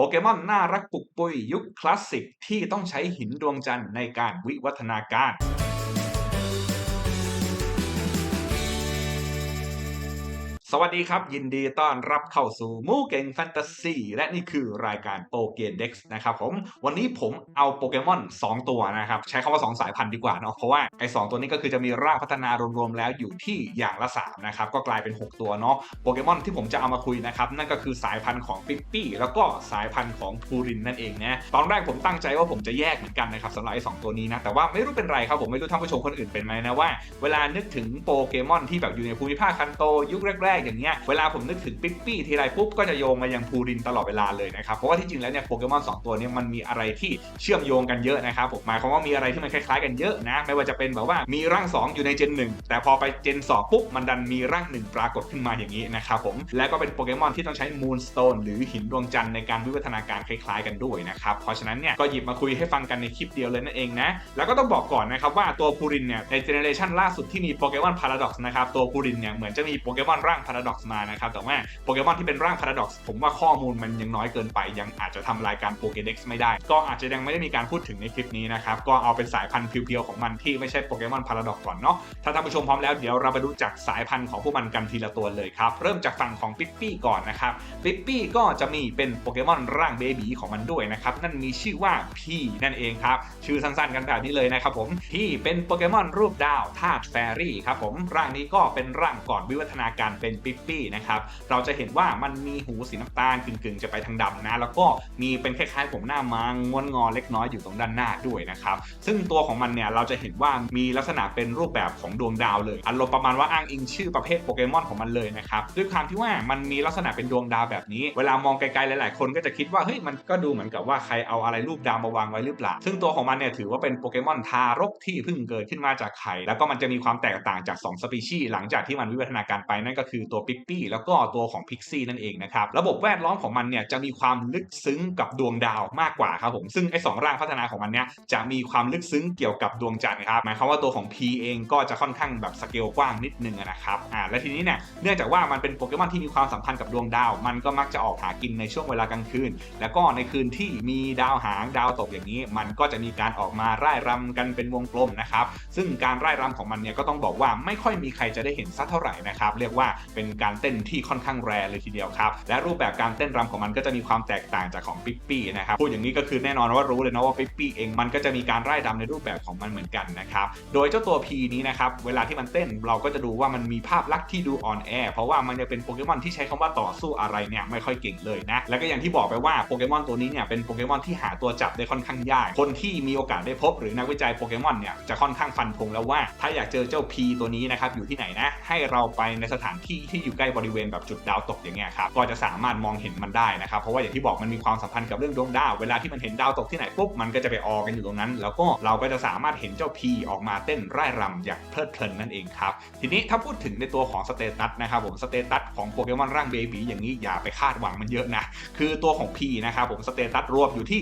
โปเกมอนน่ารักปุกปุยยุคคลาสสิกที่ต้องใช้หินดวงจันทร์ในการวิวัฒนาการ สวัสดีครับ ยินดีต้อนรับเข้าสู่มูเก่งแฟนตาซีและนี่คือรายการโปเกเด็กนะครับผมวันนี้ผมเอาโปเกมอน 2 ตัวนะครับ ใช้คำว่า 2 สายพันธุ์ดีกว่าเนาะเพราะว่าไอ้สตัวนี้ก็คือจะมีรางพัฒนารวมๆแล้วอยู่ที่อย่างละ 3 นะครับ ก็กลายเป็น 6 ตัวเนาะโปเกมอนที่ผมจะเอามาคุยนะครับ นั่นก็คือสายพันธุ์ของปิปปี้แล้วก็สายพันธุ์ของพูรินนั่นเองนะตอนแรกผมตั้งใจว่าผมจะแยกเหมือนกันนะครับสำหรับไอ้สองตัวนี้นะแต่ว่าไม่รู้เป็นไรครับผมไม่รู้ท่านผู้ชมคนอื่นเป็นไหมนะว่า เวลานึกถึงโปเกมอนที่แบบอยู่ในภูมิภาคคันโตยุคแรกอย่างเงี้ยเวลาผมนึกถึงปิ๊ปปี้ทีไรปุ๊บก็จะโยงมายังพูรินตลอดเวลาเลยนะครับเพราะว่าที่จริงแล้วเนี่ยโปเกมอน2ตัวเนี้มันมีอะไรที่เชื่อมโยงกันเยอะนะครับผมหมายความว่ามีอะไรที่มันคล้ายๆกันเยอะนะไม่ว่าจะเป็นแบบว่ามีร่าง 2 อยู่ในเจน 1 แต่พอไปเจน 2 ปุ๊บมันดันมีร่าง 1 ปรากฏขึ้นมาอย่างนี้นะครับผมแล้วก็เป็นโปเกมอนที่ต้องใช้มูนสโตนหรือหินดวงจันทร์ในการวิวัฒนาการคล้ายๆกันด้วยนะครับเพราะฉะนั้นเนี่ยก็หยิบมาคุยให้ฟังกันในคลิปเดียวเลยนั่นเองนะแล้วก็ต้องบอกก่อนนะครับว่าตัวพูรินเนี่ยในเจเนเรชันล่าสุดที่มีโปเกมอนพาราดอกซ์นะครับตัวพูรินเนี่ยเหมือนจะมีโปเกมอนร่างพาราดอกซ์มานะครับ แต่ว่าโปเกมอนที่เป็นร่างพาราดอกซ์ผมว่าข้อมูลมันยังน้อยเกินไป ยังอาจจะทำรายการโปเกเด็กซ์ไม่ได้ ก็อาจจะยังไม่ได้มีการพูดถึงในคลิปนี้นะครับ ก็เอาเป็นสายพันธุ์เพียวๆของมันที่ไม่ใช่โปเกมอนพาราดอกซ์ก่อนเนาะ ถ้าท่านผู้ชมพร้อมแล้วเดี๋ยวเราไปรู้จักสายพันธุ์ของพวกมันกันทีละตัวเลยครับ เริ่มจากฝั่งของปิปปี้ก่อนนะครับ ปิปปี้ก็จะมีเป็นโปเกมอนร่างเบบีของมันด้วยนะครับ นั่นมีชื่อว่าพี่นั่นเองครับ ชื่อสั้นๆกันแบบนี้เลยนะครับผม พี่เป็นโปเกมอนรูปดาวธาตุแฟรี่ครับผม ร่างนี้ก็เป็นร่างก่อนวิวัฒนาการเป็นปิปปี้นะครับเราจะเห็นว่ามันมีหูสีน้ำตาลกึ่งๆ จะไปทางดำนะ แล้วก็มีเป็นคล้ายๆ ผมหน้ามางงวนงอเล็กน้อยอยู่ตรงด้านหน้าด้วยนะครับซึ่งตัวของมันเนี่ยเราจะเห็นว่ามีลักษณะเป็นรูปแบบของดวงดาวเลยอารมณ์ประมาณว่าอ้างอิงชื่อประเภทโปเกมอนของมันเลยนะครับด้วยความที่ว่ามันมีลักษณะเป็นดวงดาวแบบนี้ เวลามองไกลๆหลายๆ คนก็จะคิดว่าเฮ้ยมันก็ดูเหมือนกับว่าใครเอาอะไรรูปดาวมาวางไว้หรือเปล่า ซึ่งตัวของมันเนี่ยถือว่าเป็นโปเกมอนทารกที่เพิ่งเกิดขึ้นมาจากไข่แล้วก็มันจะมีความแตกต่างจาก 2 สปีชีส์หลังจากที่มันวิวัฒนาการไปนั่นก็คือตัวปิปปี้แล้วก็ตัวของพิกซี่นั่นเองนะครับระบบแวดล้อมของมันเนี่ยจะมีความลึกซึ้งกับดวงดาวมากกว่าครับผมซึ่งไอ้สองร่างพัฒนาของมันเนี่ยจะมีความลึกซึ้งเกี่ยวกับดวงจันทร์ครับหมายความว่าตัวของ P เองก็จะค่อนข้างแบบสเกลกว้างนิดนึงนะครับอ่าและทีนี้เนี่ยเนื่องจากว่ามันเป็นโปเกมอนที่มีความสัมพันธ์กับดวงดาว มันก็มักจะออกหากินในช่วงเวลากลางคืน แล้วก็ในคืนที่มีดาวหางดาวตกอย่างนี้ มันก็จะมีการออกมาร่ายรำกันเป็นวงกลมนะครับซึ่งการร่ายรำของมันเนี่ยก็ต้องบอกว่าไม่ค่อยมีใครจะได้เห็นสักเท่าไหร่นะครับเรียกว่าเป็นการเต้นที่ค่อนข้างแรงเลยทีเดียวครับและรูปแบบการเต้นรำของมันก็จะมีความแตกต่างจากของปิ๊ปปี้นะครับพูดอย่างนี้ก็คือแน่นอนว่ารู้เลยนะว่าปิ๊ปปี้เองมันก็จะมีการร่ายรำในรูปแบบของมันเหมือนกันนะครับโดยเจ้าตัว P นี้นะครับเวลาที่มันเต้นเราก็จะดูว่ามันมีภาพลักษณ์ที่ดูอ่อนแอเพราะว่ามันจะเป็นโปเกมอนที่ใช้คำว่าต่อสู้อะไรเนี่ยไม่ค่อยเก่งเลยนะแล้วก็อย่างที่บอกไปว่าโปเกมอนตัวนี้เนี่ยเป็นโปเกมอนที่หาตัวจับได้ค่อนข้างยากคนที่มีโอกาสได้พบ หรือนักวิจัยโปเกมอนเนี่ยจะค่อนข้างฟันธงแล้วว่า ถ้าอยากเจอเจ้า P ตัวนี้นะครับอยู่ที่ไหนนะให้เราไปในสถานที่ที่อยู่ใกล้บริเวณแบบจุดดาวตกอย่างเงี้ยครับก็จะสามารถมองเห็นมันได้นะครับเพราะว่าอย่างที่บอกมันมีความสัมพันธ์กับเรื่องดวงดาวเวลาที่มันเห็นดาวตกที่ไหนปุ๊บมันก็จะไปออกันอยู่ตรงนั้น แล้วก็เราก็จะสามารถเห็นเจ้า P ออกมาเต้นร่ายรำอย่างเพลิดเพลินนั่นเองครับทีนี้ถ้าพูดถึงในตัวของสเตตัสนะครับผมสเตตัสของโปเกมอนร่างเบบีอย่างนี้อย่าไปคาดหวังมันเยอะนะคือตัวของ P นะครับผมสเตตัสรวมอยู่ที่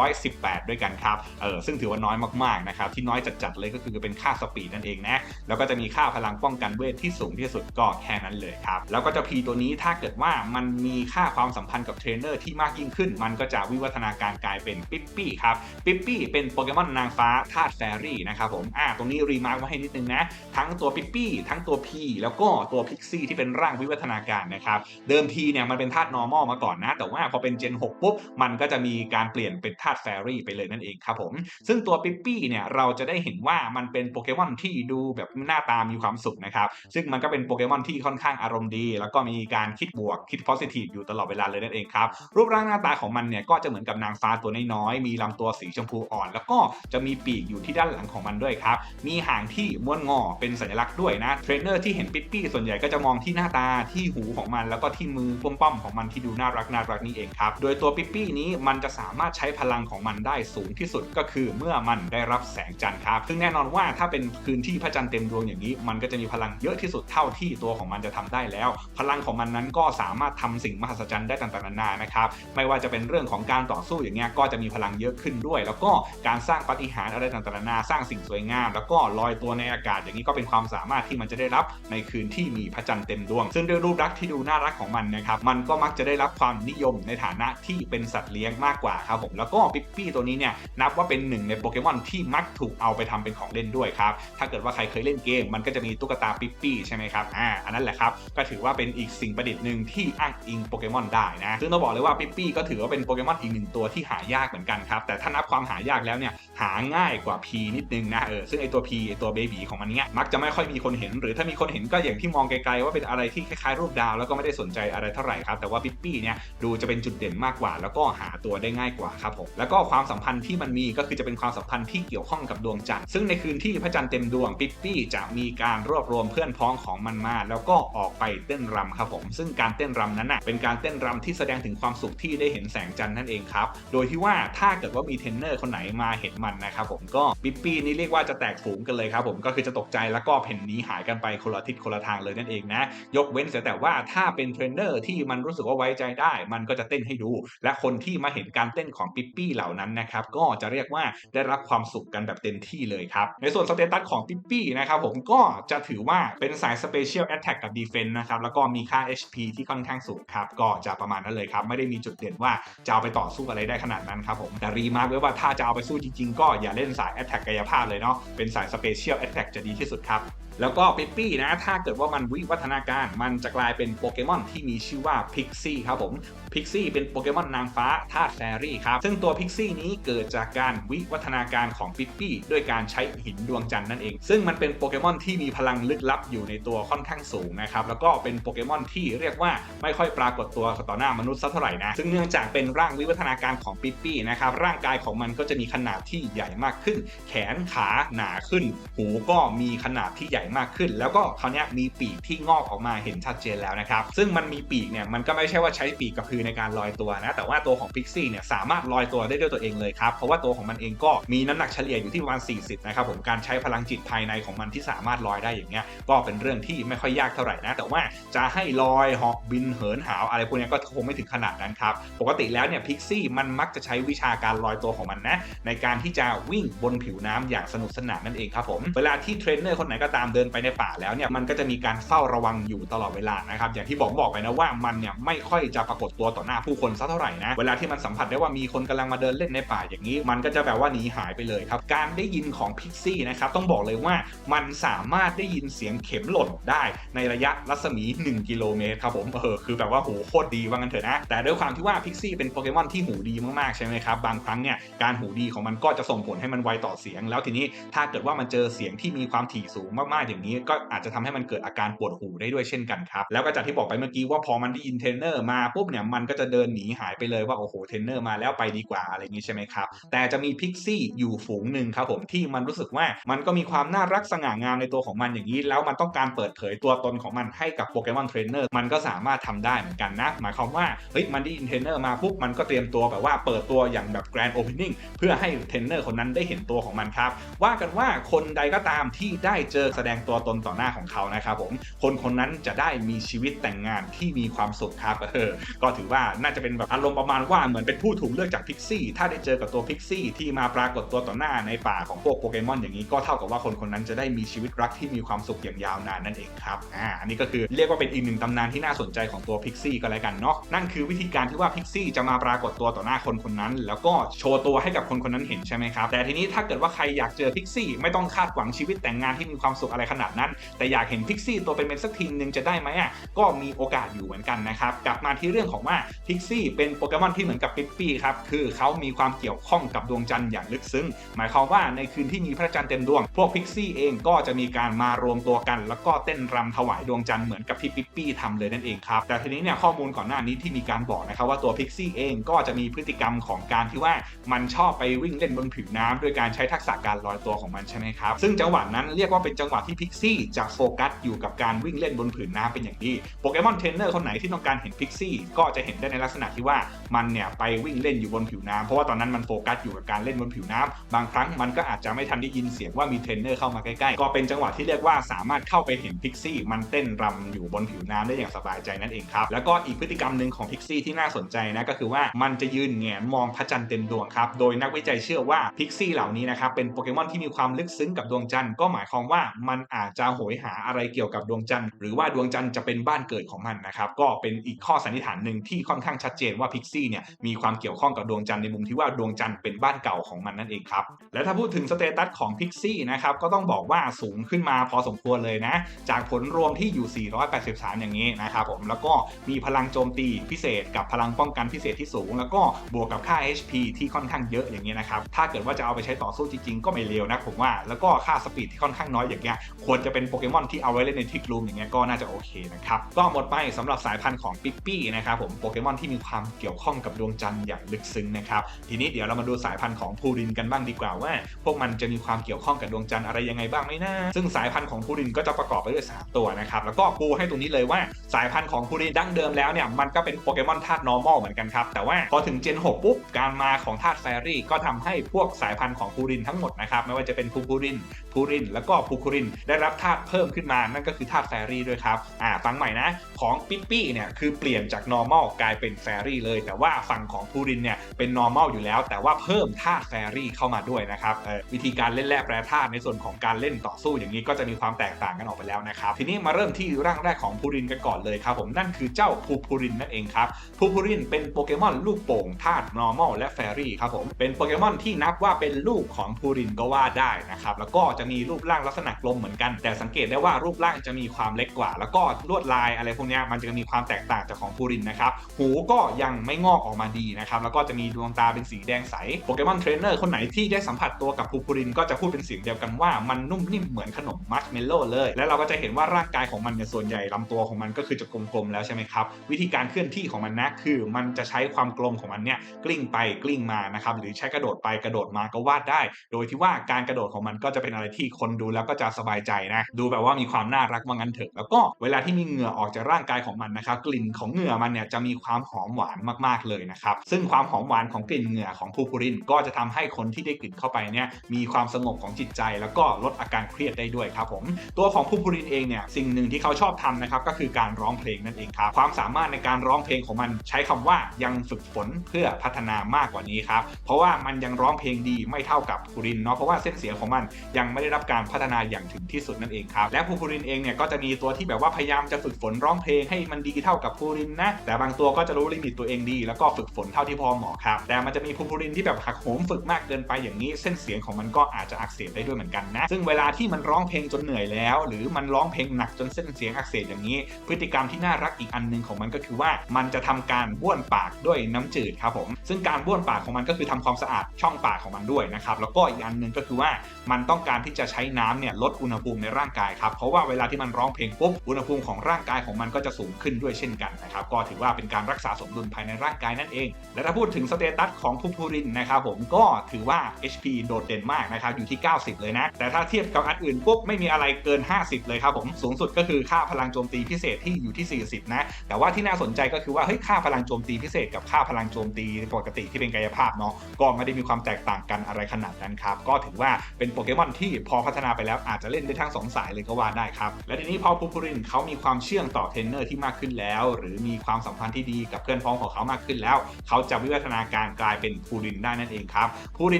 218 ด้วยกันครับเออซึ่งถือว่าน้อยมากๆนะครับที่น้อยจัดๆเลยก็คือเป็นค่าสปีดนั่นเองนะแล้วก็จะมีค่าพลังป้องกันเวทที่สูงที่สุดก็แค่นั้นเลยครับ แล้วก็เจ้า P ตัวนี้ถ้าเกิดว่ามันมีค่าความสัมพันธ์กับเทรนเนอร์ที่มากยิ่งขึ้น มันก็จะวิวัฒนาการกลายเป็นปิปปี้ครับปิปปี้เป็นโปเกมอนนางฟ้าธาตุแฟรี่นะครับผมอ่าตรงนี้รีมาร์กไว้ให้นิดนึงนะ ทั้งตัวปิปปี้ทั้งตัว P แล้วก็ตัวพิกซี่ที่เป็นร่างวิวัฒนาการนะครับเดิมทีเนี่ยมันเป็นธาตุ normal มาก่อนนะ แต่ว่าพอเป็นเจน6ปุ๊บมันก็จะมีการเปลี่ยนเป็นธาตุแฟรี่ไปเลยนั่นเองครับผมซึ่งตัวปิปปี้เนี่ยเราจะได้เห็นว่ามันเป็นโปเกมอนที่ดูแบบหน้าตามีความสุขนะครับซึ่งมันก็เป็นโปเกมอนที่ค่อนข้างอารมณ์ดี แล้วก็มีการคิดบวกคิด positive อยู่ตลอดเวลาเลยนั่นเองครับ รูปร่างหน้าตาของมันเนี่ยก็จะเหมือนกับนางฟ้าตัวน้อยๆมีลำตัวสีชมพูอ่อน แล้วก็จะมีปีกอยู่ที่ด้านหลังของมันด้วยครับ มีหางที่ม้วนงอเป็นสัญลักษณ์ด้วยนะเทรนเนอร์ที่เห็นปิปปี้ส่วนใหญ่ก็จะมองที่หน้าตาที่หูของมัน แล้วก็ที่มือป้อมๆของมันที่ดูน่ารักน่ารักนี่เองครับโดยตัวปิปปี้นี้มันจะสามารถใช้พลังของมันได้สูงที่สุดก็คือเมื่อมันได้รับแสงจันทร์ครับซึ่งแน่นอนว่าถ้าเป็นคืนที่พระจันทร์เต็มดวงอย่างนี้ มันก็จะมีพลังเยอะที่สุดเท่าที่ตัวของมันจะทำได้แล้ว พลังของมันนั้นก็สามารถทำสิ่งมหัศจรรย์ได้ต่างๆนานานะครับไม่ว่าจะเป็นเรื่องของการต่อสู้อย่างเงี้ยก็จะมีพลังเยอะขึ้นด้วย แล้วก็การสร้างปฏิหารอะไรต่างๆนานาสร้างสิ่งสวยงาม แล้วก็ลอยตัวในอากาศอย่างนี้ก็เป็นความสามารถที่มันจะได้รับในคืนที่มีพระจันทร์เต็มดวง ซึ่งด้วยรูปลักษณ์ที่ดูน่ารักของมันนะครับมันก็มักจะได้รับความนิยมในฐานะที่เป็นสัตว์เลี้ยงมากกว่าครับผมแล้วก็ปิ๊ปปี้ตัวนี้เนี่ยนับว่าเป็นหนึ่งในโปเกมอนที่มักถูกเอาไปทำเป็นของเล่นด้วยครับถ้าเกิดว่าใครเคยเล่นเกม มันก็จะมีตุ๊กตาปิ๊ปปี้ใช่ไหมครับอ่าอันนั้นแหละครับ ก็ถือว่าเป็นอีกสิ่งประดิษฐ์หนึ่งที่อ้างอิงโปเกมอนได้นะ ซึ่งต้องบอกเลยว่าปิ๊ปปี้ก็ถือว่าเป็นโปเกมอนอีกหนึ่งตัวที่หายากเหมือนกันครับ แต่ถ้านับความหายากแล้วเนี่ยหาง่ายกว่า P นิดนึงนะเออซึ่งไอตัว P ไอตัวเบบีของมันเนี้ยมักจะไม่ค่อยมีคนเห็น หรือถ้ามีคนเห็นก็อย่างที่มองไกลๆว่าเป็นอะไรที่คล้ายๆรูปดาวแล้วก็ไม่ได้สนใจอะไรเท่าไหร่ครับแต่ว่าปิ๊ปปี้เนี่ยดูจะเป็นจุดเด่นมากกว่า แล้วก็หาตัวได้ง่ายกว่าครับผมแล้วก็ความสัมพันธ์ที่มันมีก็คือจะเป็นความสัมพันธ์ที่เกี่ยวข้องกับดวงจันทร์ซึ่งในคืนที่พระจันทร์เต็มดวงปิ๊ปปี้จะมีการรวบรวมเพื่อนพ้องของมันมา แล้วก็ออกไปเต้นรำครับผม ซึ่งการเต้นรำนั้นน่ะเป็นการเต้นรำที่แสดงถึงความสุขที่ได้เห็นแสงจันทร์นั่นเองครับ โดยที่ว่าถ้าเกิดว่ามีเทรนเนอร์คนไหนมาเห็นมันนะครับผมก็ปิ๊ปปี้นี่เรียกว่าจะแตกฝูงกันเลยครับผมก็คือจะตกใจแล้วก็เพ่นหนี้หายกันไปคนละทิศคนละทางเลยนั่นเองนะยกเว้นแต่ว่าถ้าเป็นเทรนเนอร์ที่มันรู้สึกว่าไว้ใจได้ มันก็จะเต้นให้ดู และคนที่มาเห็นการเต้นของปิ๊ปปี้เหล่านั้นนะครับก็จะเรียกว่าได้รับความสุขกันแบบเต็มที่เลยครับในส่วนสเตตัสของปิ๊ปปี้นะครับผมก็จะถือว่าเป็นสาย Special Attack กับ Defense นะครับแล้วก็มีค่า HP ที่ค่อนข้างสูงครับก็จะประมาณนั้นเลยครับไม่ได้มีจุดเด่นว่าจะเอาไปต่อสู้อะไรได้ขนาดนั้นครับผมแต่รีมาร์กไว้ว่าถ้าจะเอาไปสู้จริงๆ ก็อย่าเล่นสาย Attack กายภาพเลยเนาะเป็นสาย Special Attack จะดีที่สุดครับแล้วก็ปิปปี้นะ ถ้าเกิดว่ามันวิวัฒนาการมันจะกลายเป็นโปเกมอนที่มีชื่อว่าพิกซี่ครับผมพิกซี่เป็นโปเกมอนนางฟ้าธาตุแฟรี่ครับ ซึ่งตัวพิกซี่นี้เกิดจากการวิวัฒนาการของปิปปี้ด้วยการใช้หินดวงจันทร์นั่นเอง ซึ่งมันเป็นโปเกมอนที่มีพลังลึกลับอยู่ในตัวค่อนข้างสูงนะครับ แล้วก็เป็นโปเกมอนที่เรียกว่าไม่ค่อยปรากฏตัวต่อหน้ามนุษย์สักเท่าไหร่นะ ซึ่งเนื่องจากเป็นร่างวิวัฒนาการของปิปปี้นะครับ ร่างกายของมันก็จะมีขนาดที่ใหญ่มากขึ้น แขนขาหนาขึ้น หูก็มีขนาดที่ใหญ่มากขึ้น แล้วก็คราวนี้มีปีกที่งอกออกมาเห็นชัดเจนแล้วนะครับ ซึ่งมันมีปีกเนี่ยมันก็ไม่ใช่ว่าใช้ปีกกระพือในการลอยตัวนะ แต่ว่าตัวของพิกซี่เนี่ยสามารถลอยตัวได้ด้วยตัวเองเลยครับ เพราะว่าตัวของมันเองก็มีน้ำหนักเฉลี่ยอยู่ที่ประมาณ 40 นะครับผม การใช้พลังจิตภายในของมันที่สามารถลอยได้อย่างเงี้ย ก็เป็นเรื่องที่ไม่ค่อยยากเท่าไหร่นะ แต่ว่าจะให้ลอยหาะบินเหินหาวอะไรพวกนี้ก็คงไม่ถึงขนาดนั้นครับ ปกติแล้วเนี่ยพิกซี่มันมักจะใช้วิชาการลอยตัวของมันนะในการที่จะวิ่งบนผิวน้ำอย่างสนุกสนานนั่นเองครับผม เวลาที่เทรนเนอร์คนไหนก็ตามเดินไปในป่าแล้วเนี่ยมันก็จะมีการเฝ้าระวังอยู่ตลอดเวลานะครับอย่างที่บอกบอกไปนะว่ามันเนี่ยไม่ค่อยจะปรากฏตัวต่อหน้าผู้คนสักเท่าไหร่นะเวลาที่มันสัมผัสได้ว่ามีคนกำลังมาเดินเล่นในป่าอย่างนี้ มันก็จะแบบว่าหนีหายไปเลยครับการได้ยินของพิกซี่นะครับต้องบอกเลยว่ามันสามารถได้ยินเสียงเข็มหล่นได้ในระยะรัศมี 1 กิโลเมตรครับผมเออคือแบบว่าโหโคตรดีว่างั้นเถอะนะ แต่ด้วยความที่ว่าพิกซี่เป็นโปเกมอนที่หูดีมากๆใช่ไหมครับบางครั้งเนี่ยการหูดีของมันก็จะส่งผลให้มันไวต่อเสียง แล้วทีนี้ถ้าเกิดว่ามันเจอเสียงที่มีความถี่สูงมากๆอย่างนี้ก็อาจจะทำให้มันเกิดอาการปวดหูได้ด้วยเช่นกันครับ แล้วก็จากที่บอกไปเมื่อกี้ว่าพอมันได้ยินเทรนเนอร์มาปุ๊บเนี่ยมันก็จะเดินหนีหายไปเลยว่าโอ้โหเทรนเนอร์มาแล้วไปดีกว่าอะไรอย่างนี้ใช่ไหมครับแต่จะมีพิกซี่อยู่ฝูงหนึ่งครับผมที่มันรู้สึกว่ามันก็มีความน่ารักสง่างามในตัวของมันอย่างนี้ แล้วมันต้องการเปิดเผยตัวตนของมันให้กับโปเกมอนเทรนเนอร์มันก็สามารถทำได้เหมือนกันนะหมายความว่าเฮ้ยมันได้ยินเทรนเนอร์มาปุ๊บมันก็เตรียมตัวแบบว่าเปิดตัวอย่างแบบแกรนด์โอเพนนิ่งเพื่อให้เทรนเนอร์คนนั้นได้เห็นตัวของมันครับว่ากันว่าคนใดก็ตามที่ได้เจอแสดงตัวตนต่อหน้าของเขานะครับผมคนคนนั้นจะได้มีชีวิตแต่งงานที่มีความสุขครับเออก็ถือว่าน่าจะเป็นแบบอารมณ์ประมาณว่าเหมือนเป็นผู้ถูกเลือกจากพิกซี่ถ้าได้เจอกับตัวพิกซี่ที่มาปรากฏตัวต่อหน้าในป่าของพวกโปเกมอนอย่างนี้ก็เท่ากับว่าคนคนนั้นจะได้มีชีวิตรักที่มีความสุขอย่างยาวนานนั่นเองครับอ่าอันนี้ก็คือเรียกว่าเป็นอีกหนึ่งตำนานที่น่าสนใจของตัวพิกซี่ก็แล้วกันเนาะนั่นคือวิธีการที่ว่าพิกซี่จะมาปรากฏตัวต่อหน้าคนคนนั้น แล้วก็โชว์ตัวให้กับคนคนนั้นเห็นใช่ไหมครับแต่ทีนี้ถ้าเกิดว่าใครอยากเจอพิกซี่ไม่ต้องคาดหวังชีวิตแต่งงานที่มีความสุขอะไรขนาดนั้น แต่อยากเห็นพิกซี่ตัวเป็นๆสักทีนึงจะได้ไหมอะก็มีโอกาสอยู่เหมือนกันนะครับกลับมาที่เรื่องของว่าพิกซี่เป็นโปเกมอนที่เหมือนกับปิปปี้ครับคือเขามีความเกี่ยวข้องกับดวงจันทร์อย่างลึกซึ้ง หมายความว่าในคืนที่มีพระจันทร์เต็มดวง พวกพิกซี่เองก็จะมีการมารวมตัวกัน แล้วก็เต้นรำถวายดวงจันทร์เหมือนกับที่ปิปปี้ทำเลยนั่นเองครับแต่ทีนี้เนี่ยข้อมูลก่อนหน้านี้ที่มีการบอกนะครับว่าตัวพิกซี่เองก็จะมีพฤติกรรมของการที่ว่ามันชอบไปวิ่งเล่นบนผิวน้ำโดยการใช้ทักษะการลอยตัวของมันใช่ไหมครับซึ่งจังหวะนั้นเรียกว่าเป็นจังหวะที่ที่พิกซี่จะโฟกัสอยู่กับการวิ่งเล่นบนผืนน้ำเป็นอย่างดีโปเกมอนเทรนเนอร์คนไหนที่ต้องการเห็นพิกซี่ก็จะเห็นได้ในลักษณะที่ว่ามันเนี่ยไปวิ่งเล่นอยู่บนผิวน้ำเพราะว่าตอนนั้นมันโฟกัสอยู่กับการเล่นบนผิวน้ำบางครั้งมันก็อาจจะไม่ทันได้ยินเสียงว่ามีเทรนเนอร์เข้ามาใกล้ๆก็เป็นจังหวะที่เรียกว่าสามารถเข้าไปเห็นพิกซี่มันเต้นรำอยู่บนผิวน้ำได้อย่างสบายใจนั่นเองครับแล้วก็อีกพฤติกรรมหนึ่งของพิกซี่ที่น่าสนใจนะก็คือว่ามันจะยืนแงนมองพระจันทร์เต็มดวงครับโดยนักวิจัยเชื่อว่าพิกซี่เหล่านี้นะครับเป็นโปเกมอนที่มีความลึกซึ้งกับดวงจันทร์ก็หมายความว่ามันอาจจะโหยหาอะไรเกี่ยวกับดวงจันทร์หรือว่าดวงจันทร์จะเป็นบ้านเกิดของมันนะครับก็เป็นอีกข้อสันนิษฐานหนึ่งที่ค่อนข้างชัดเจนว่าพิกซี่เนี่ยมีความเกี่ยวข้องกับดวงจันทร์ในมุมที่ว่าดวงจันทร์เป็นบ้านเก่าของมันนั่นเองครับและถ้าพูดถึงสเตตัสของพิกซี่นะครับก็ต้องบอกว่าสูงขึ้นมาพอสมควรเลยนะ จากผลรวมที่อยู่ 483 อย่างนี้นะครับผมแล้วก็มีพลังโจมตีพิเศษกับพลังป้องกันพิเศษที่สูง แล้วก็บวกกับค่า HP ที่ค่อนข้างเยอะอย่างนี้นะครับถ้าเกิดว่าจะเอาไปใช้ต่อสู้จริงๆ ก็ไม่เลวนะผมว่าแล้วก็ค่าสปีดที่ค่อนข้างน้อยอย่างเงี้ยควรจะเป็นโปเกมอนที่เอาไว้เล่นในทิกลูมอย่างเงี้ยก็น่าจะโอเคนะครับก็หมดไปสำหรับสายพันธุ์ของปิปปี้นะครับผมโปเกมอนที่มีความเกี่ยวข้องกับดวงจันทร์อย่างลึกซึ้งนะครับทีนี้เดี๋ยวเรามาดูสายพันธุ์ของพูรินกันบ้างดีกว่าว่า พวกมันจะมีความเกี่ยวข้องกับดวงจันทร์อะไรยังไงบ้างไหมนะซึ่งสายพันธุ์ของพูรินก็จะประกอบไปด้วย 3 ตัวนะครับแล้วก็ปูให้ตรงนี้เลยว่าสายพันธุ์ของพูรินดั้งเดิมแล้วเนี่ยมันก็เป็นโปเกมอนธาตุ normal เหมือนกันครับแต่ว่าพอถึงเจน6ปุ๊บการมาของธาตุแฟรี่ก็ทำให้พวกสายพันธุ์ของพูรินทั้งหมดนะครับไม่ว่าจะเป็นพูพูริน พูริน แล้วก็พูคูริน ได้รับธาตุเพิ่มขึ้นมา นั่นก็คือธาตุแฟรี่ด้วยครับ อ่า ฟังใหม่นะ ของปิ๊ปปี้เนี่ยคือเปลี่ยนจาก normal กลายเป็นแฟรี่เลย แต่ว่าฝั่งของพูรินเนี่ยเป็น normal อยู่แล้ว แต่ว่าเพิ่มธาตุแฟรี่เข้ามาด้วยนะครับเออวิธีการเล่นแร่แปรธาตุในส่วนของการเล่นต่อสู้อย่างนี้ก็จะมีความแตกต่างกันออกไปแล้วนะครับ ทีนี้มาเริ่มที่ร่างแรกของพูรินกันก่อนเลยครับผม นั่นคือเจ้าพูพูรินนั่นเองครับ พูพูรินเป็นโปเกมอนลูกโป่งธาตุ normal และแฟรี่ครับผม เป็นโปเกมอนที่นับว่าเป็นลูกของพูรินก็ว่าได้นะครับ แล้วก็จะจะมีรูปร่างลักษณะกลมเหมือนกัน แต่สังเกตได้ว่ารูปร่างจะมีความเล็กกว่า แล้วก็ลวดลายอะไรพวกนี้มันจะมีความแตกต่างจากของพูรินนะครับหูก็ยังไม่งอกออกมาดีนะครับแล้วก็จะมีดวงตาเป็นสีแดงใสโปเกมอนเทรนเนอร์คนไหนที่ได้สัมผัสตัวกับพูพูรินก็จะพูดเป็นเสียงเดียวกันว่ามันนุ่มนิ่มเหมือนขนมมัชเมลโล่เลย และเราก็จะเห็นว่าร่างกายของมันเนี่ยส่วนใหญ่ลำตัวของมันก็คือจะกลมๆแล้วใช่ไหมครับวิธีการเคลื่อนที่ของมันนะคือ มันจะใช้ความกลมของมันเนี่ยกลิ้งไปกลิ้งมานะครับหรือใช้กระโดดไปกระโดดมาก็วาดได้ โดยที่ว่าการกระโดดของมันก็จะเป็นอะไรที่คนดูแล้วก็จะสบายใจนะ ดูแบบว่ามีความน่ารักว่างั้นเถอะ แล้วก็เวลาที่มีเหงื่อออกจากร่างกายของมันนะครับ กลิ่นของเหงื่อมันเนี่ยจะมีความหอมหวานมากๆเลยนะครับ ซึ่งความหอมหวานของกลิ่นเหงื่อของพูพูริน ก็จะทำให้คนที่ได้กลิ่นเข้าไปเนี่ยมีความสงบของจิตใจ แล้วก็ลดอาการเครียดได้ด้วยครับผม ตัวของพูพูรินเองเนี่ยสิ่งหนึ่งที่เขาชอบทำนะครับก็คือการร้องเพลงนั่นเองครับ ความสามารถในการร้องเพลงของมันใช้คำว่ายังฝึกฝนเพื่อพัฒนามากกว่านี้ครับ เพราะว่ามันยังร้องเพลงดีไม่เท่ากับพูรินเนาะ เพราะว่าเส้นเสียงของมันยังไม่ได้รับการพัฒนาอย่างถึงที่สุดนั่นเองครับ และพูพูรินเองเนี่ยก็จะมีตัวที่แบบว่าพยายามจะฝึกฝนร้องเพลงให้มันดีเท่ากับพูรินนะ แต่บางตัวก็จะรู้ลิมิตตัวเองดี แล้วก็ฝึกฝนเท่าที่พอเหมาะครับ แต่มันจะมีพูพูรินที่แบบหักโหมฝึกมากเกินไปอย่างนี้ เส้นเสียงของมันก็อาจจะอักเสบได้ด้วยเหมือนกันนะ ซึ่งเวลาที่มันร้องเพลงจนเหนื่อยแล้ว หรือมันร้องเพลงหนักจนเส้นเสียงอักเสบอย่างนี้ พฤติกรรมที่น่ารักอีกอันหนึงของมันก็คือว่ามันจะทำการบ้วนปากด้วยน้ำจืดครับผม ซึ่งการบ้วนปากของมันก็คือทำความสะอาดช่องปากของมันด้วยนะครับ แล้วก็อีกอันนึงก็คือว่ามันต้องการที่จะใช้น้ำเนี่ยลดอุณหภูมิในร่างกายครับเพราะว่าเวลาที่มันร้องเพลงปุ๊บอุณหภูมิของร่างกายของมันก็จะสูงขึ้นด้วยเช่นกันนะครับก็ถือว่าเป็นการรักษาสมดุลภายในร่างกายนั่นเอง และถ้าพูดถึงสเตตัสของพูพูรินนะครับผมก็ถือว่า HP โดดเด่นมากนะครับอยู่ที่ 90 เลยนะ แต่ถ้าเทียบกับอันอื่นปุ๊บไม่มีอะไรเกิน 50 เลยครับผมสูงสุดก็คือค่าพลังโจมตีพิเศษที่อยู่ที่ 40 นะ แต่ว่าที่น่าสนใจก็คือว่าเฮ้ยค่าพลังโจมตีพิเศษกับค่าพลังโจมตีปกติที่เป็นกายภาพเนาะก็ไม่ได้มีความแตกต่างกันอะไรขนาดนั้นครับก็ถือว่าเป็นโปเกมอนที่พอพัฒนาไปแล้วอาจจะเล่นได้ทั้งสองสายเลยก็ว่าได้ครับ และทีนี้พอพูพูรินเขามีความเชื่องต่อเทรนเนอร์ที่มากขึ้นแล้ว หรือมีความสัมพันธ์ที่ดีกับเพื่อนพ้องของเขามากขึ้นแล้ว เขาจะวิวัฒนาการกลายเป็นพูรินได้นั่นเองครับพูริ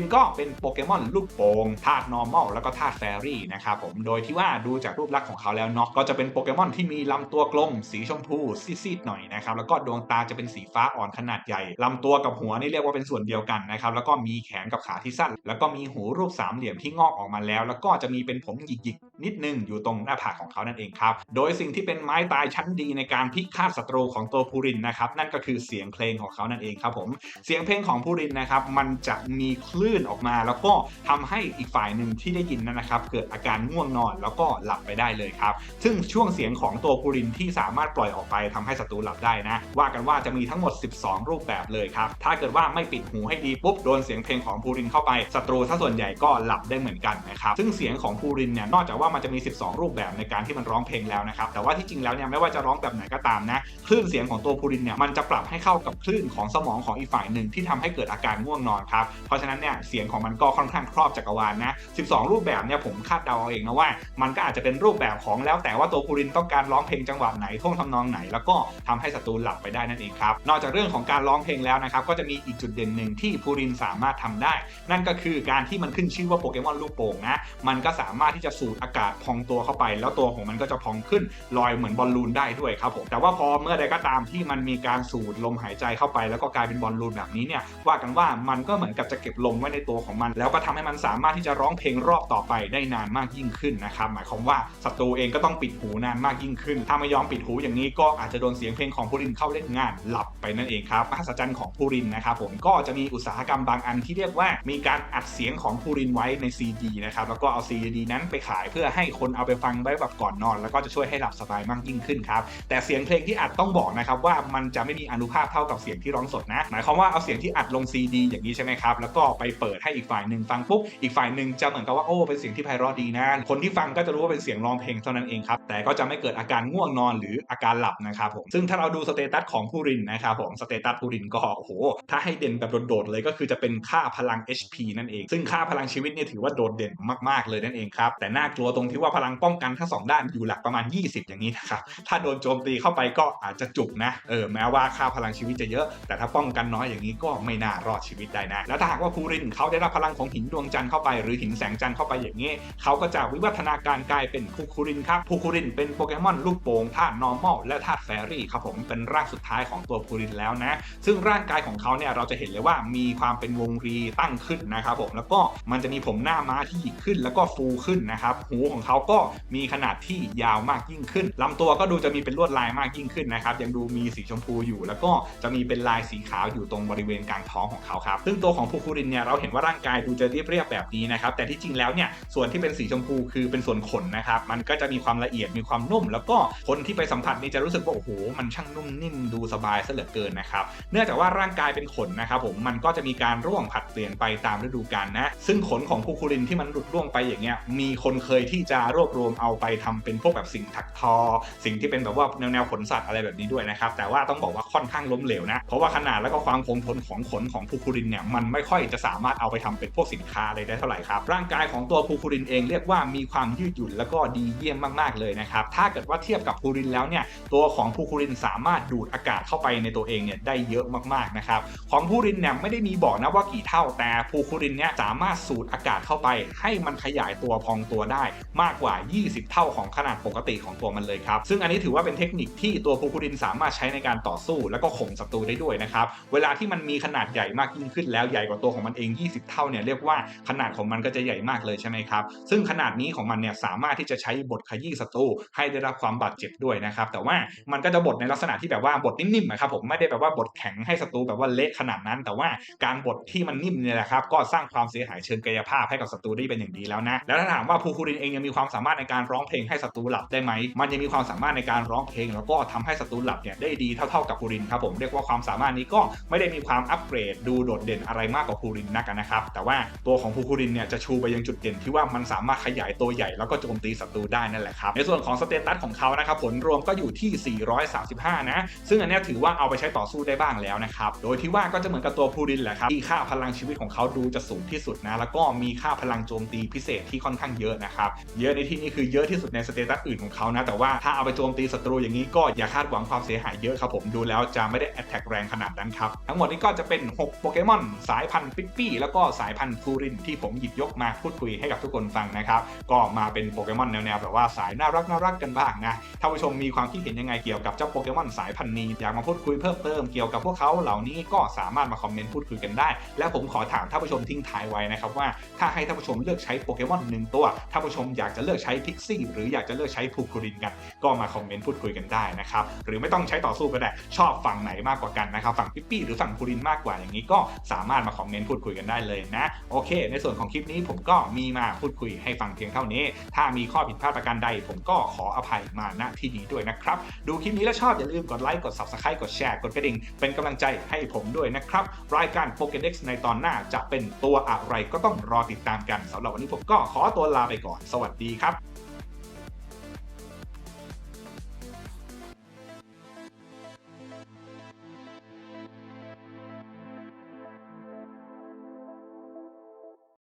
นก็เป็นโปเกมอนลูกโป่งธาตุ normal แล้วก็ธาตุแฟรี่นะครับผมโดยที่ว่าดูจากรูปลักษณ์ของเขาแล้วเนาะก็จะเป็นโปเกมอนที่มีลำตัวกลม สีชมพูซีดๆหน่อยนะครับแล้วก็ดวงตาจะเป็นสีฟ้าอ่อนขนาดใหญ่ลำตัวกับหัวนี่เรียกว่าเป็นส่วนเดียวกันนะครับแล้วก็มีแขนกับขาที่สั้น แล้วก็มีหูรูปสามเหลี่ยมที่งอกออกมาแล้วแล้วก็จะมีเป็นผมหยิกๆ นิดนึงอยู่ตรงหน้าผากของเขานั่นเองครับ โดยสิ่งที่เป็นไม้ตายชั้นดีในการพิฆาตศัตรูของตัวพูรินนะครับนั่นก็คือเสียงเพลงของเขานั่นเองครับผมเสียงเพลงของพูรินนะครับมันจะมีคลื่นออกมา แล้วก็ทำให้อีกฝ่ายหนึ่งที่ได้ยินนั้นนะครับ เกิดอาการง่วงนอนแล้วก็หลับไปได้เลยครับซึ่งช่วงเสียงของตัวพูรินที่สามารถปล่อยออกไปทำให้ศัตรูหลับได้นะ ว่ากันว่าจะมีทั้งหมด 12 รูปแบบเลยครับถ้าเกิดว่าไม่ปิดหูให้ดีปุ๊บโดนเสียงเพลงของพูรินเข้าไปศัตรูถ้าส่วนใหญ่ก็หลับได้เหมือนกันนะครับซึ่งเสียงของพูรินเนี่ยนอกจากว่ามันจะมี 12 รูปแบบในการที่มันร้องเพลงแล้วนะครับแต่ว่าที่จริงแล้วเนี่ยไม่ว่าจะร้องแบบไหนก็ตามนะคลื่นเสียงของตัวพูรินเนี่ยมันจะปรับให้เข้ากับคลื่นของสมองของอีกฝ่ายหนึ่งที่ทำให้เกิดอาการง่วงนอนครับเพราะฉะนั้นเนี่ยเสียงของมันก็ค่อนข้างครอบจักรวาลนะ 12 รูปแบบเนี่ยผมคาดเดาเอาเองนะว่า มันก็อาจจะเป็นรูปแบบของแล้วแต่ว่าตัวพูรินต้องการร้องเพลงจังหวะไหนท่วงทำนองไหน แล้วก็ทำให้ศัตรูหลับไปได้นั่นเองครับนอกจากเรื่องของการร้องเพลงแล้วนะครับก็จะมีอีกจุดเด่นหนึ่งที่พูรินสามารถทำได้ นั่นก็คือการที่มันขึ้นชื่อว่าโปเกมอนลูกโป่งนะมันก็สามารถที่จะสูดอากาศพองตัวเข้าไป แล้วตัวของมันก็จะพองขึ้นลอยเหมือนบอลลูนได้ด้วยครับผมแต่ว่าพอเมื่อใดก็ตามที่มันมีการสูดลมหายใจเข้าไป แล้วก็กลายเป็นบอลลูนแบบนี้เนี่ยว่ากันว่ามันก็เหมือนกับจะเก็บลมไว้ในตัวของมัน แล้วก็ทำให้มันสามารถที่จะร้องเพลงรอบต่อไปได้นานมากยิ่งขึ้นนะครับหมายความว่าศัตรูเองก็ต้องปิดหูนานมากยิ่งขึ้น ถ้าไม่ยอมปิดหูอย่างนี้ก็อาจจะโดนเสียงเพลงของพูรินเข้าเล่นงานหลับไปนั่นเองครับมหัศจรรย์ของพูรินนะครับผมก็จะมีอุตสาหกรรมบางอันที่เรียกว่ามีการอัดเสียงของพูรินไว้ใน CD นะครับแล้วก็เอา CD นั้นไปขายเพื่อให้คนเอาไปฟังไว้แบบก่อนนอน แล้วก็จะช่วยให้หลับสบายมากยิ่งขึ้นครับแต่เสียงเพลงที่อัดต้องบอกนะครับว่ามันจะไม่มีอนุภาพเท่ากับเสียงที่ร้องสดนะ หมายความว่าเอาเสียงที่อัดลง CD อย่างนี้ใช่ไหมครับแล้วก็ไปเปิดให้อีกฝ่ายหนึ่งฟังปุ๊บอีกฝ่ายหนึ่งจะเหมือนกับว่าโอ้เป็นเสียงที่ไพเราะดีนะคนที่ฟังก็จะรู้ว่าเป็นเสียงร้องเพลงเท่านั้นเองครับแต่ก็จะไม่เกิดอาการง่วงนอนหรืออาการหลับนะครับผมซึ่งถ้าเราดูสเตตัสของผู้รินนะครับผมสเตตัสผู้รินก็โอ้โหถ้าให้เด่นแบบโดดๆเลยก็คือจะเป็นค่าพลัง HP นั่นเอง ซึ่งค่าพลังชีวิตเนี่ยถือว่าโดดเด่นมากๆเลยนั่นเองครับ แต่น่ากลัวตรงที่ว่าพลังป้องกันทั้งสองด้านอยู่หลักประมาณ 20 อย่างนี้นะครับ ถ้าโดนโจมตีเข้าไปก็อาจจะจุกนะ เออ แม้ว่าค่าพลังชีวิตจะเยอะ แต่ถ้าป้องกันน้อยอย่างนี้ก็ไม่น่ารอดชีวิตได้นะ แล้วถ้าหากว่าภูรินเขาได้รับพลังของหินดวงจันทร์เข้าไปหรือหินแสงจันทร์เข้าไปอย่างนี้ เขาก็จะวิวัฒนาการกลายเป็นภูคูรินครับภูคูรินเป็นโปเกมอนลูกโป่งธาตุนอร์มอลและธาตุแฟรี่ครับผมเป็นร่างสุดท้ายของตัวภูรินแล้วนะ ซึ่งร่างกายของเขาเนี่ยเราจะเห็นเลยว่ามีความเป็นวงรีตั้งขึ้นนะครับผมแล้วก็มันจะมีผมหน้าม้าที่หยิกขึ้นแล้วก็ฟูขึ้นนะครับ หูของเขาก็มีขนาดที่ยาวมากยิ่งขึ้นลำตัวก็ดูจะมีเป็นลวดลายมากยิ่งขึ้นนะครับ ยังดูมีสีชมพูอยู่ แล้วก็จะมีเป็นลายสีขาวอยู่ตรงบริเวณกลางท้องของเขาครับ ซึ่งตัวของภูคูรินเนี่ยเราเห็นว่าร่างกายดูจะเรียบๆแบบนี้นะครับ แต่ที่จริงแล้วเนี่ยส่วนที่เป็นสีชมพูคือเป็นส่วนขนนะครับ มันก็จะมีความละเอียดมีความนุ่ม แล้วก็คนที่ไปสัมผัสนี่จะรู้สึกว่าโอ้โหมันช่างนุ่มนิ่มดูสบายซะเหลือเกินนะครับ เนื่องจากว่าร่างกายเป็นขนนะครับผมมันก็จะมีการร่วงผัดเปลี่ยนไปตามฤดูกาลนะ ซึ่งขนของภูคูรินที่มันหลุดร่วงไปอย่างเงี้ยมีคนเคยที่จะรวบรวมเอาไปทำเป็นพวกแบบสิ่งถักทอ สิ่งที่เป็นแบบว่าแนวแนวขนสัตว์อะไรแบบนี้ด้วยนะครับ แต่ว่าต้องบอกว่าค่อนข้างล้มเหลวนะ เพราะว่าขนาดแล้วก็ความคงทนของขนของภูคูรินเนี่ยมันไม่ค่อยจะสามารถเอาไปทำเป็นพวกสินค้าอะไรได้เท่าไหร่ครับร่างกายของตัวภูคูรินเองเรียกว่ามีความยืดหยุ่นแล้วก็ดีเยี่ยมมากๆเลยนะครับถ้าเกิดว่าเทียบกับภูรินแล้วเนี่ยตัวของภูคูรินสามารถดูดอากาศเข้าไปในตัวเองเนี่ยได้เยอะมากๆนะครับของภูรินเนี่ยไม่ได้มีบอกนะว่ากี่เท่าแต่ภูคูรินเนี่ยสามารถสูดอากาศเข้าไปให้มันขยายตัวพองตัวได้มากกว่า 20 เท่าของขนาดปกติของตัวมันเลยครับ ซึ่งอันนี้ถือว่าเป็นเทคนิคที่ตัวภูคูรินสามารถใช้ในการต่อสู้ แล้วก็ข่มศัตรูได้ด้วยนะครับ เวลาที่มันมีขนาดใหญ่มากยิ่งขึ้นแล้วใหญ่กว่าตัวของมันเอง 20 เท่าเนี่ยเรียกว่าขนาดของมันก็จะใหญ่มากเลยใช่ไหมครับ ซึ่งขนาดนี้ของมันเนี่ยสามารถที่จะใช้บทขยี้ศัตรูให้ได้รับความบาดเจ็บด้วยนะครับ แต่ว่ามันก็จะบทในลักษณะที่แบบว่าบทนิ่มๆนะครับผมไม่ได้แบบว่าบทแข็งให้ศัตรูแบบว่าเละขนาดนั้น แต่ว่าการบทที่มันนิ่มเนี่ยแหละครับก็สร้างความเสียหายเชิงกายภาพให้กับศัตรูได้เป็นอย่างดีแล้วนะ แล้วถ้าถามว่าภูคูรินเองยังมีความสามารถในการร้องเพลงให้ศัตรูหลับได้ไหม มันยังมีความสามารถในการร้องเพลง แล้วก็ทำให้ศัตรูหลับเนี่ยได้ดีเท่าๆกับภูรินครับผมเรียกว่าความสามารถนี้ก็ไม่ได้มีความอัปเกรดดูโดดเด่นอะไรมากกว่าภูรินนักนะครับ แต่ว่าตัวของภูคูรินเนี่ยจะชูไปยังจุดเด่นที่ว่ามันสามารถขยายตัวใหญ่แล้วก็โจมตีศัตรูได้นั่นแหละครับในส่วนของสเตตัสของเขานะครับผลรวมก็อยู่ที่ 435 นะ ซึ่งอันนี้ถือว่าเอาไปใช้ต่อสู้ได้บ้างแล้วนะครับ โดยที่ว่าก็จะเหมือนกับตัวภูรินแหละครับที่ค่าพลังชีวิตของเขาดูจะสูงที่สุดนะ แล้วก็มีค่าพลังโจมตีพิเศษที่ค่อนข้างเยอะนะครับ เยอะในที่นี้คือเยอะที่สุดในสเตตัสอื่นของเขานะ แต่ว่าถ้าเอาไปโจมตีศัตรูอย่างนี้ก็อย่าคาดหวังความเสียหายเยอะครับผมดูแล้วจะไม่ได้แอตแทกแรงขนาดนั้นครับทั้งหมดนี้ก็จะเป็น 6 โปเกมอนสายพันธุ์ปิ๊ปปี้แล้วก็สายพันธุ์ฟูรินที่ผมหยิบยกมาพูดคุยให้กับทุกคนฟังนะครับก็มาเป็นโปเกมอนแนวๆแบบว่าสายน่ารักน่ารักกันบ้างนะถ้านผู้ชมมีความคิดเห็นยังไงเกี่ยวกับเจ้าโปเกมอนสายพันธุ์นี้อยากมาพูดคุยเพิ่มเติมเกี่ยวกับพวกเขาเหล่านี้ก็สามารถมาคอมเมนต์พูดคุยกันได้ และผมขอถามท่านผู้ชมทิ้งท้ายไว้นะครับว่าถ้าให้ท่านผู้ชมเลือกใช้โปเกมอนหนึ่งตัวท่าผู้ชมอยากจะเลือกใช้พิกซี่หรืออยากจะเลือกใช้พูคูรินกัน ก็มาคอมเมนต์พูดคุยกันได้นะครับ หรือไม่ต้องใช้ต่อสู้ก็ได้ชอบฝั่งไหนมากกว่ากันนะครับ ฝั่งพิปปี้หรือฝั่งพูรินมากกว่าอย่างนี้ก็สามารถมาคอมเมนต์พูดคุยกันได้เลยนะ โอเค ในส่วนของคลิปนี้ผมก็มีมาพูดคุยให้ฟังเพียงเท่านี้ ถ้ามีข้อผิดพลาดประการใด ผมก็ขออภัยมาณที่นี้ด้วยนะครับ ดูคลิปนี้แล้วชอบอย่าลืมกดไลค์กด subscribe กดแชร์กดกระดิ่งเป็นกำลังใจให้ผมด้วยนะครับรายการ Pokédex ในตอนหน้าจะเป็นตัวอะไรก็ต้องรอติดตามกันสำหรับวันนี้ผมก็ขอตัวลาไปก่อน สวัสดีครับ